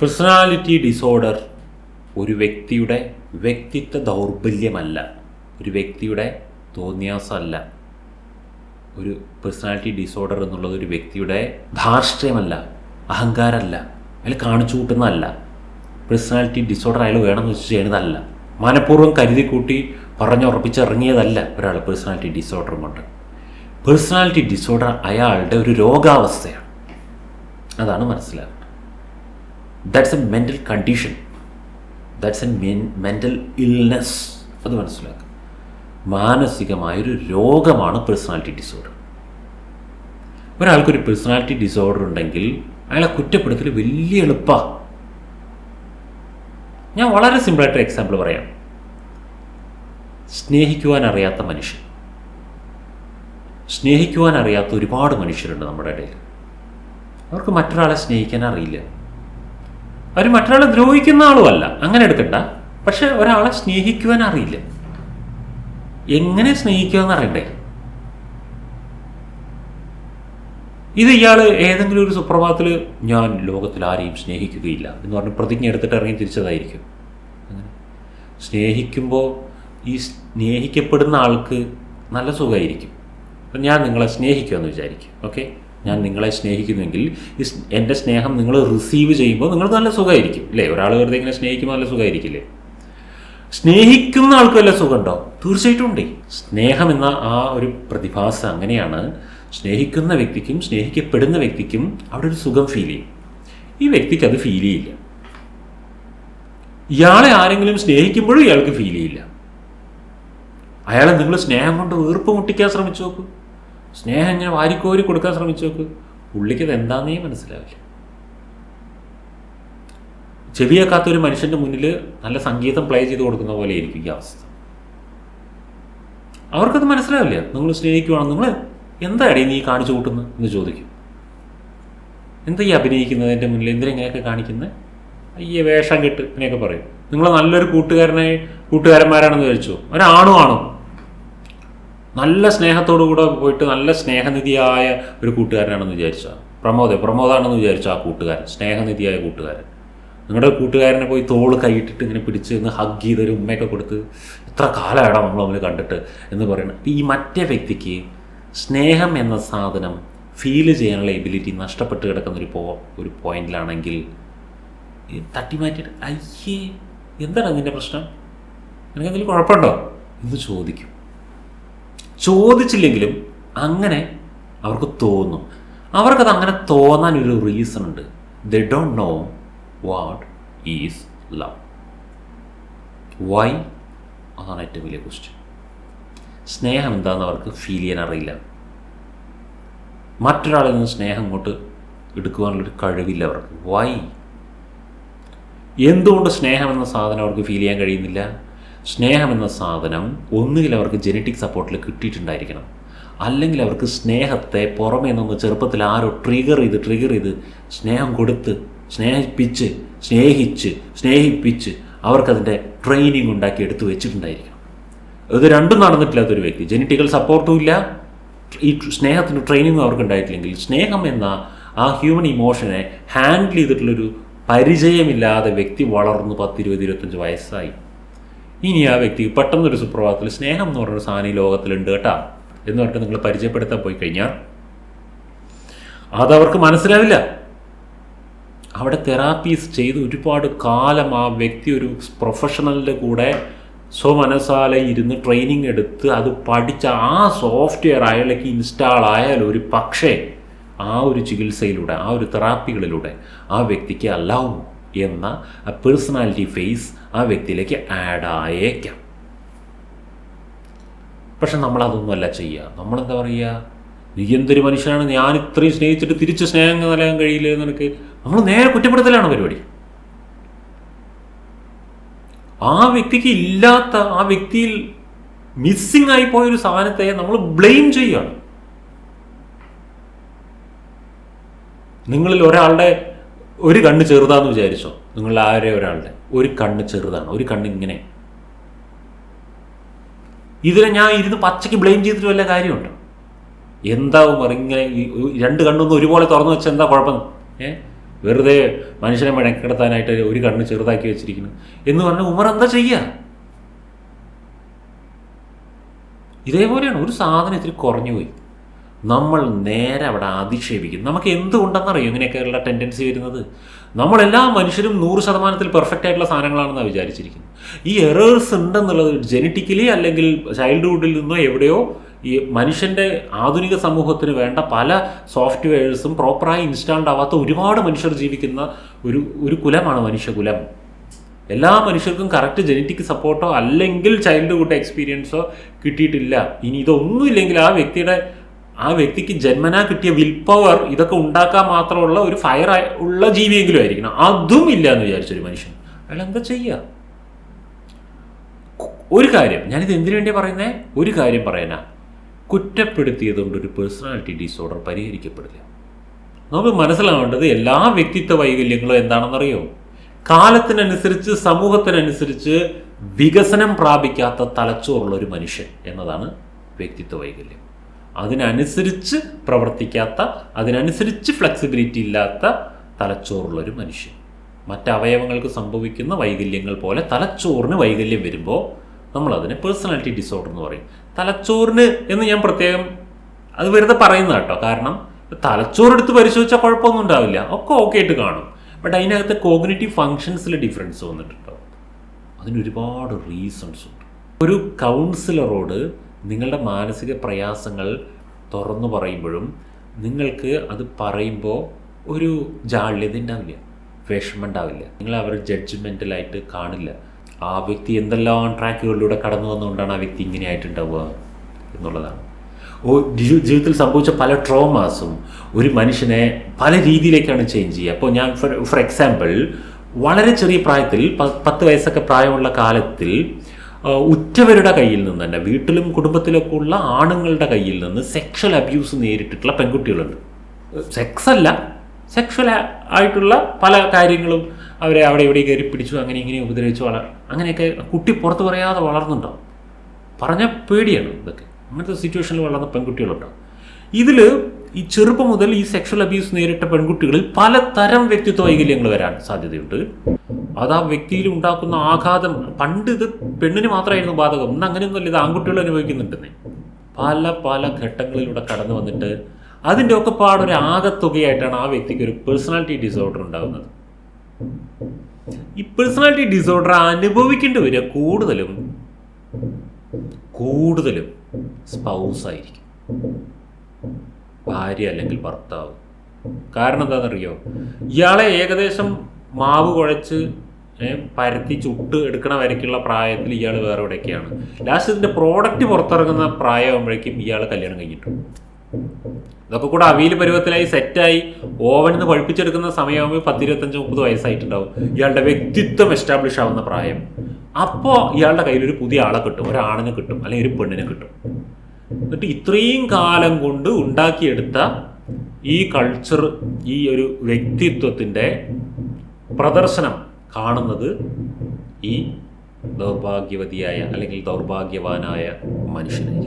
Personality disorder ഒരു വ്യക്തിയുടെ വ്യക്തിത്വ ദൗർബല്യമല്ല ഒരു വ്യക്തിയുടെ തോന്നിയാസമല്ല. ഒരു പേഴ്സണാലിറ്റി ഡിസോർഡർ എന്നുള്ളത് ഒരു വ്യക്തിയുടെ ധാർഷ്ട്യമല്ല അഹങ്കാരമല്ല അയാൾ കാണിച്ചു കൂട്ടുന്നതല്ല. പേഴ്സണാലിറ്റി ഡിസോർഡർ അയാൾ വേണമെന്ന് വെച്ച് ചെയ്യുന്നതല്ല. മനഃപൂർവം കരുതി കൂട്ടി പറഞ്ഞുറപ്പിച്ചിറങ്ങിയതല്ല ഒരാൾ പേഴ്സണാലിറ്റി ഡിസോർഡർ കൊണ്ട്. പേഴ്സണാലിറ്റി ഡിസോർഡർ അയാളുടെ ഒരു രോഗാവസ്ഥയാണ്. അതാണ് മനസ്സിലാക്കുന്നത് that's a mental condition that's a mental illness അത് മനസ്സിലാക്കുക മാനസികമായൊരു രോഗമാണ് പേഴ്സണാലിറ്റി ഡിസോർഡർ ഒരാൾക്കൊരു പേഴ്സണാലിറ്റി ഡിസോർഡർ ഉണ്ടെങ്കിൽ അയാളെ കുറ്റപ്പെടുത്തൽ വലിയ എളുപ്പമാണ് ഞാൻ വളരെ സിമ്പിളായിട്ട് എക്സാമ്പിൾ പറയാം. സ്നേഹിക്കുവാൻ അറിയാത്ത മനുഷ്യൻ. സ്നേഹിക്കുവാൻ അറിയാത്ത ഒരുപാട് മനുഷ്യരുണ്ട് നമ്മുടെ ഇടയിൽ. അവർക്ക് മറ്റൊരാളെ സ്നേഹിക്കാൻ അറിയില്ല. അവർ മറ്റൊരാളെ ദ്രോഹിക്കുന്ന ആളുമല്ല അങ്ങനെ എടുക്കണ്ട. പക്ഷെ ഒരാളെ സ്നേഹിക്കുവാൻ അറിയില്ല. എങ്ങനെ സ്നേഹിക്കുക അറിയണ്ടേ? ഇത് ഇയാൾ ഏതെങ്കിലും ഒരു സുപ്രഭാതത്തിൽ ഞാൻ ലോകത്തിൽ ആരെയും സ്നേഹിക്കുകയില്ല എന്ന് പറഞ്ഞ് പ്രതിജ്ഞ എടുത്തിട്ട് ഇറങ്ങി തിരിച്ചതായിരിക്കും. അങ്ങനെ സ്നേഹിക്കുമ്പോൾ ഈ സ്നേഹിക്കപ്പെടുന്ന ആൾക്ക് നല്ല സുഖമായിരിക്കും. ഞാൻ നിങ്ങളെ സ്നേഹിക്കുമെന്ന് വിചാരിക്കും. ഓക്കെ ഞാൻ നിങ്ങളെ സ്നേഹിക്കുന്നുവെങ്കിൽ ഈ എന്റെ സ്നേഹം നിങ്ങൾ റിസീവ് ചെയ്യുമ്പോൾ നിങ്ങൾ നല്ല സുഖമായിരിക്കും അല്ലേ ഒരാൾ വെറുതെ ഇങ്ങനെ സ്നേഹിക്കുമ്പോൾ നല്ല സുഖമായിരിക്കില്ലേ? സ്നേഹിക്കുന്ന ആൾക്ക് വല്ല സുഖമുണ്ടോ? തീർച്ചയായിട്ടും ഉണ്ടേ. സ്നേഹം എന്ന ആ ഒരു പ്രതിഭാസം അങ്ങനെയാണ്. സ്നേഹിക്കുന്ന വ്യക്തിക്കും സ്നേഹിക്കപ്പെടുന്ന വ്യക്തിക്കും അവിടെ ഒരു സുഖം ഫീൽ ചെയ്യും. ഈ വ്യക്തിക്ക് അത് ഫീൽ ചെയ്യില്ല. ഇയാളെ ആരെങ്കിലും സ്നേഹിക്കുമ്പോഴും ഇയാൾക്ക് ഫീൽ ചെയ്യില്ല. അയാളെ നിങ്ങൾ സ്നേഹം കൊണ്ട് വീർപ്പ് മുട്ടിക്കാൻ ശ്രമിച്ചു നോക്കൂ. സ്നേഹം ഇങ്ങനെ വാരിക്കോരി കൊടുക്കാൻ ശ്രമിച്ചു നോക്ക്. പുള്ളിക്ക് അത് എന്താന്നേ മനസ്സിലാവില്ല. ചെവിയേക്കാത്ത ഒരു മനുഷ്യന്റെ മുന്നിൽ നല്ല സംഗീതം പ്ലേ ചെയ്ത് കൊടുക്കുന്ന പോലെ ആയിരിക്കും ഈ അവസ്ഥ. അവർക്കത് മനസ്സിലാവില്ല. നിങ്ങൾ സ്നേഹിക്കുവാണ്? നിങ്ങൾ എന്താടി നീ കാണിച്ചു കൂട്ടുന്നത് എന്ന് ചോദിക്കും. എന്താ ഈ അഭിനയിക്കുന്നത് എന്റെ മുന്നിൽ എന്തിനാ ഇങ്ങനെയൊക്കെ കാണിക്കുന്നത് അയ്യ വേഷം കെട്ട് ഇങ്ങനെയൊക്കെ പറയും. നിങ്ങൾ നല്ലൊരു കൂട്ടുകാരനായി കൂട്ടുകാരന്മാരാണെന്ന് വിചാരിച്ചു? ഒരാണു ആണോ. നല്ല സ്നേഹത്തോടു കൂടെ പോയിട്ട് നല്ല സ്നേഹനിധിയായ ഒരു കൂട്ടുകാരനാണെന്ന് വിചാരിച്ച. പ്രമോദ് പ്രമോദാണെന്ന് വിചാരിച്ച ആ കൂട്ടുകാരൻ സ്നേഹനിധിയായ കൂട്ടുകാരൻ. നിങ്ങളുടെ കൂട്ടുകാരനെ പോയി തോൾ കൈയിട്ടിട്ട് ഇങ്ങനെ പിടിച്ച് ഇന്ന് ഹഗ് ചെയ്തൊരു ഉമ്മയൊക്കെ കൊടുത്ത് എത്ര കാലമായിടാം നമ്മൾ അവന് കണ്ടിട്ട് എന്ന് പറയണം. ഈ മറ്റേ വ്യക്തിക്ക് സ്നേഹം എന്ന സാധനം ഫീൽ ചെയ്യാനുള്ള എബിലിറ്റി നഷ്ടപ്പെട്ട് കിടക്കുന്ന ഒരു പോ ഒരു പോയിന്റിലാണെങ്കിൽ തട്ടിമാറ്റിയിട്ട് തട്ടി മാറ്റിയിട്ട് അയ്യേ എന്താണ് അതിന്റെ പ്രശ്നം? നിനക്കെന്തെങ്കിലും കുഴപ്പമുണ്ടോ? എന്ന് ചോദിക്കും. ചോദിച്ചില്ലെങ്കിലും അങ്ങനെ അവർക്ക് തോന്നും. അവർക്കത് അങ്ങനെ തോന്നാൻ ഒരു റീസൺ ഉണ്ട്. They don't know what is love why അതാണ് ഏറ്റവും വലിയ ക്വസ്റ്റ്യൻ സ്നേഹം എന്താണെന്ന് അവർക്ക് ഫീൽ ചെയ്യാൻ അറിയില്ല. മറ്റൊരാളിൽ നിന്ന് സ്നേഹം ഇങ്ങോട്ട് എടുക്കുവാനുള്ളൊരു കഴിവില്ല അവർക്ക്. വൈ എന്തുകൊണ്ട് സ്നേഹം എന്ന സാധനം അവർക്ക് ഫീൽ ചെയ്യാൻ കഴിയുന്നില്ല? സ്നേഹം എന്ന സാധനം ഒന്നുകിൽ അവർക്ക് ജനറ്റിക് സപ്പോർട്ടിൽ കിട്ടിയിട്ടുണ്ടായിരിക്കണം. അല്ലെങ്കിൽ അവർക്ക് സ്നേഹത്തെ പുറമേ നിന്ന് ചെറുപ്പത്തിൽ ആരോ ട്രിഗർ ചെയ്ത് ട്രിഗർ ചെയ്ത് സ്നേഹം കൊടുത്ത് സ്നേഹിപ്പിച്ച് സ്നേഹിച്ച് സ്നേഹിപ്പിച്ച് അവർക്കതിന്റെ ട്രെയിനിങ് ഉണ്ടാക്കി എടുത്തു വെച്ചിട്ടുണ്ടായിരിക്കണം. ഇത് രണ്ടും നടന്നിട്ടില്ലാത്തൊരു വ്യക്തി. ജനറ്റിക്കൽ സപ്പോർട്ടും ഇല്ല. ഈ സ്നേഹത്തിന് ട്രെയിനിങ്ങും അവർക്ക് ഉണ്ടായിട്ടില്ലെങ്കിൽ സ്നേഹം എന്ന ആ ഹ്യൂമൻ ഇമോഷനെ ഹാൻഡിൽ ചെയ്തിട്ടുള്ളൊരു പരിചയമില്ലാതെ വ്യക്തി വളർന്നു പത്ത് ഇരുപത് ഇരുപത്തഞ്ച് വയസ്സായി. ഇനി ആ വ്യക്തി പെട്ടെന്നൊരു സുപ്രഭാതത്തിൽ സ്നേഹം എന്ന് പറഞ്ഞൊരു സാധനം ഈ ലോകത്തിലുണ്ട് കേട്ടാ എന്ന് പറഞ്ഞിട്ട് നിങ്ങൾ പരിചയപ്പെടുത്താൻ പോയി കഴിഞ്ഞാൽ അതവർക്ക് മനസ്സിലാവില്ല. അവിടെ തെറാപ്പീസ് ചെയ്ത് ഒരുപാട് കാലം ആ വ്യക്തി ഒരു പ്രൊഫഷണലിന്റെ കൂടെ സ്വമനസാല ഇരുന്ന് ട്രെയിനിങ് എടുത്ത് അത് പഠിച്ച ആ സോഫ്റ്റ്വെയർ അയാളേക്ക് ഇൻസ്റ്റാൾ ആയാൽ ഒരു പക്ഷേ ആ ഒരു ചികിത്സയിലൂടെ ആ ഒരു തെറാപ്പികളിലൂടെ ആ വ്യക്തിക്ക് അല്ലാവും എന്ന പേഴ്സണാലിറ്റി ഫേസ് ആ വ്യക്തിയിലേക്ക് ആഡ് ആയേക്കാം. പക്ഷെ നമ്മളതൊന്നുമല്ല ചെയ്യുക. നമ്മളെന്താ പറയുക? നീ എന്തൊരു മനുഷ്യനാണ്? ഞാൻ ഇത്രയും സ്നേഹിച്ചിട്ട് തിരിച്ച് സ്നേഹം നൽകാൻ കഴിയില്ല നിനക്ക്? നമ്മൾ നേരെ കുറ്റപ്പെടുത്തലാണ് പരിപാടി. ആ വ്യക്തിക്ക് ഇല്ലാത്ത ആ വ്യക്തിയിൽ മിസ്സിങ് ആയി പോയ ഒരു സാധനത്തെ നമ്മൾ ബ്ലെയിം ചെയ്യുകയാണ്. നിങ്ങളിൽ ഒരാളുടെ ഒരു കണ്ണ് ചെറുതാന്ന് വിചാരിച്ചോ? നിങ്ങൾ ആരെ ഒരാളുടെ? ഒരു കണ്ണ് ചെറുതാണ്. ഒരു കണ്ണ് ഇങ്ങനെ. ഇതിനെ ഞാൻ ഇരുന്ന് പച്ചയ്ക്ക് ബ്ലെയിം ചെയ്തിട്ട് വല്ല കാര്യമുണ്ടോ? എന്താവും ഇങ്ങനെ രണ്ട് കണ്ണൊന്നും ഒരുപോലെ തുറന്നു വെച്ചാൽ എന്താ കുഴപ്പം? ഏ? വെറുതെ മനുഷ്യനെ മെനക്കെടുത്താനായിട്ട് ഒരു കണ്ണ് ചെറുതാക്കി വെച്ചിരിക്കുന്നു. എന്ന് പറഞ്ഞ ഉമർ എന്താ ചെയ്യുക ഇതേപോലെയാണ്. ഒരു സാധനം ഇത്തിരി കുറഞ്ഞു പോയി. നമ്മൾ നേരെ അവിടെ അധിക്ഷേപിക്കും നമുക്ക് എന്തുകൊണ്ടെന്നറിയോ ഇങ്ങനെയൊക്കെയുള്ള ടെൻഡൻസി വരുന്നത്? നമ്മളെല്ലാ മനുഷ്യരും നൂറ് ശതമാനത്തിൽ പെർഫെക്റ്റ് ആയിട്ടുള്ള സാധനങ്ങളാണെന്നാണ് വിചാരിച്ചിരിക്കുന്നത്. ഈ എറേഴ്സ് ഉണ്ടെന്നുള്ളത് ജനറ്റിക്കലി അല്ലെങ്കിൽ ചൈൽഡ്ഹുഡിൽ നിന്നോ എവിടെയോ ഈ മനുഷ്യന്റെ ആധുനിക സമൂഹത്തിന് വേണ്ട പല സോഫ്റ്റ്വെയർസും പ്രോപ്പറായി ഇൻസ്റ്റാൾഡ് ആവാത്ത ഒരുപാട് മനുഷ്യർ ജീവിക്കുന്ന ഒരു ഒരു കുലമാണ് മനുഷ്യകുലം. എല്ലാ മനുഷ്യർക്കും കറക്റ്റ് ജനറ്റിക് സപ്പോർട്ടോ അല്ലെങ്കിൽ ചൈൽഡ്ഹുഡ് എക്സ്പീരിയൻസോ കിട്ടിയിട്ടില്ല. ഇനി ഇതൊന്നുമില്ലെങ്കിൽ ആ വ്യക്തിയുടെ ആ വ്യക്തിക്ക് ജന്മനാ കിട്ടിയ വിൽ പവർ ഇതൊക്കെ ഉണ്ടാക്കാൻ മാത്രമുള്ള ഒരു ഫയർ ഉള്ള ജീവിയെങ്കിലും ആയിരിക്കണം. അതും ഇല്ല എന്ന് വിചാരിച്ചൊരു മനുഷ്യൻ. അയാൾ എന്താ ചെയ്യുക ഒരു കാര്യം ഞാനിത് എന്തിനു വേണ്ടി പറയുന്നേ? ഒരു കാര്യം പറയാനാ. കുറ്റപ്പെടുത്തിയതുകൊണ്ട് ഒരു പേഴ്സണാലിറ്റി ഡിസോർഡർ പരിഹരിക്കപ്പെടില്ല. നമുക്ക് മനസ്സിലാവേണ്ടത് എല്ലാ വ്യക്തിത്വ വൈകല്യങ്ങളും എന്താണെന്നറിയോ? കാലത്തിനനുസരിച്ച് സമൂഹത്തിനനുസരിച്ച് വികസനം പ്രാപിക്കാത്ത തലച്ചോറുള്ള ഒരു മനുഷ്യൻ എന്നതാണ് വ്യക്തിത്വ വൈകല്യം. അതിനനുസരിച്ച് പ്രവർത്തിക്കാത്ത അതിനനുസരിച്ച് ഫ്ലെക്സിബിലിറ്റി ഇല്ലാത്ത തലച്ചോറുള്ളൊരു മനുഷ്യൻ. മറ്റവയവങ്ങൾക്ക് സംഭവിക്കുന്ന വൈകല്യങ്ങൾ പോലെ തലച്ചോറിന് വൈകല്യം വരുമ്പോൾ നമ്മളതിനെ പേഴ്സണാലിറ്റി ഡിസോർഡർ എന്ന് പറയും. തലച്ചോറിന് എന്ന് ഞാൻ പ്രത്യേകം അത് വെറുതെ പറയുന്നത് കേട്ടോ. കാരണം തലച്ചോറെടുത്ത് പരിശോധിച്ചാൽ കുഴപ്പമൊന്നും ഉണ്ടാവില്ല. ഒക്കെ ഓക്കെ ആയിട്ട് കാണും. ബട്ട് അതിനകത്ത് കോഗ്നേറ്റീവ് ഫങ്ഷൻസിൽ ഡിഫറൻസ് വന്നിട്ടുണ്ടോ അതിനൊരുപാട് റീസൺസ് ഉണ്ട്. ഒരു കൗൺസിലറോട് നിങ്ങളുടെ മാനസിക പ്രയാസങ്ങൾ തുറന്നു പറയുമ്പോഴും നിങ്ങൾക്ക് അത് പറയുമ്പോൾ ഒരു ജാള്യത ഉണ്ടാവില്ല വിഷമം ഉണ്ടാവില്ല നിങ്ങൾ അവർ ജഡ്ജ്മെന്റലായിട്ട് കാണില്ല. ആ വ്യക്തി എന്തെല്ലാം ട്രാക്കുകളിലൂടെ കടന്നു വന്നുകൊണ്ടാണ് ആ വ്യക്തി ഇങ്ങനെ ആയിട്ടുണ്ടാവുക എന്നുള്ളതാണ്. ഓ ജീവിതത്തിൽ സംഭവിച്ച പല ട്രോമാസും ഒരു മനുഷ്യനെ പല രീതിയിലേക്കാണ് ചേഞ്ച് ചെയ്യുക. അപ്പോൾ ഞാൻ ഫോർ ഫോർ എക്സാമ്പിൾ വളരെ ചെറിയ പ്രായത്തിൽ പത്ത് വയസ്സൊക്കെ പ്രായമുള്ള കാലത്തിൽ ഉറ്റവരുടെ കയ്യിൽ നിന്ന് തന്നെ വീട്ടിലും കുടുംബത്തിലൊക്കെ ഉള്ള ആണുങ്ങളുടെ കയ്യിൽ നിന്ന് സെക്ഷൽ അബ്യൂസ് നേരിട്ടിട്ടുള്ള പെൺകുട്ടികളുണ്ട്. സെക്സ് അല്ല സെക്ഷൽ ആയിട്ടുള്ള പല കാര്യങ്ങളും അവരെ അവിടെ ഇവിടെ കയറി പിടിച്ചു അങ്ങനെ ഇങ്ങനെ ഉപദ്രവിച്ചു വളർ അങ്ങനെയൊക്കെ കുട്ടി പുറത്ത് പറയാതെ വളർന്നുണ്ടാവും പറഞ്ഞാൽ പേടിയാണ് ഇതൊക്കെ. അങ്ങനത്തെ സിറ്റുവേഷനിൽ വളർന്ന പെൺകുട്ടികളുണ്ടാവും ഇതിൽ ഈ ചെറുപ്പം മുതൽ ഈ സെക്ഷൽ അബ്യൂസ് നേരിട്ട പെൺകുട്ടികളിൽ പലതരം വ്യക്തിത്വ വൈകല്യങ്ങൾ വരാൻ സാധ്യതയുണ്ട്. അത് ആ വ്യക്തിയിൽ ഉണ്ടാക്കുന്ന ആഘാതം പണ്ട് ഇത് പെണ്ണിന് മാത്രമായിരുന്നു ബാധകം ഇന്ന് അങ്ങനെയൊന്നുമല്ല ഇത് ആൺകുട്ടികൾ അനുഭവിക്കുന്നുണ്ടെന്നേ. പല പല ഘട്ടങ്ങളിലൂടെ കടന്നു വന്നിട്ട് അതിന്റെ ഒക്കെ പാടൊരു ആകത്തുകയായിട്ടാണ് ആ വ്യക്തിക്ക് ഒരു പേഴ്സണാലിറ്റി ഡിസോർഡർ ഉണ്ടാകുന്നത്. ഈ പേഴ്സണാലിറ്റി ഡിസോർഡർ അനുഭവിക്കേണ്ടി വരിക കൂടുതലും കൂടുതലും സ്പൗസ് ആയിരിക്കും. ഭാര്യ അല്ലെങ്കിൽ ഭർത്താവ്. കാരണം എന്താണെന്നറിയോ? ഇയാളെ ഏകദേശം മാവ് കുഴച്ച് പരത്തി ചുട്ട് എടുക്കണ വരയ്ക്കുള്ള പ്രായത്തിൽ ഇയാൾ വേറെ എവിടെയൊക്കെയാണ്. ലാസ്റ്റ് ഇതിന്റെ പ്രോഡക്റ്റ് പുറത്തിറങ്ങുന്ന പ്രായമാകുമ്പോഴേക്കും ഇയാൾ കല്യാണം കഴിഞ്ഞിട്ടുണ്ട്. ഇതൊക്കെ കൂടെ അവിയൽ പരുവത്തിലായി സെറ്റായി ഓവനിൽ നിന്ന് പഴുപ്പിച്ചെടുക്കുന്ന സമയമാകുമ്പോൾ പത്തിരുപത്തഞ്ച് മുപ്പത് വയസ്സായിട്ടുണ്ടാവും. ഇയാളുടെ വ്യക്തിത്വം എസ്റ്റാബ്ലിഷ് ആവുന്ന പ്രായം. അപ്പോൾ ഇയാളുടെ കയ്യിൽ ഒരു പുതിയ ആളെ കിട്ടും ഒരാണിനെ കിട്ടും അല്ലെങ്കിൽ ഒരു പെണ്ണിനെ കിട്ടും. എന്നിട്ട് ഇത്രയും കാലം കൊണ്ട് ഉണ്ടാക്കിയെടുത്ത ഈ കൾച്ചർ ഈ ഒരു വ്യക്തിത്വത്തിന്റെ പ്രദർശനം കാണുന്നത് ഈ ദൗർഭാഗ്യവതിയായ അല്ലെങ്കിൽ ദൗർഭാഗ്യവാനായ മനുഷ്യനായിരിക്കും.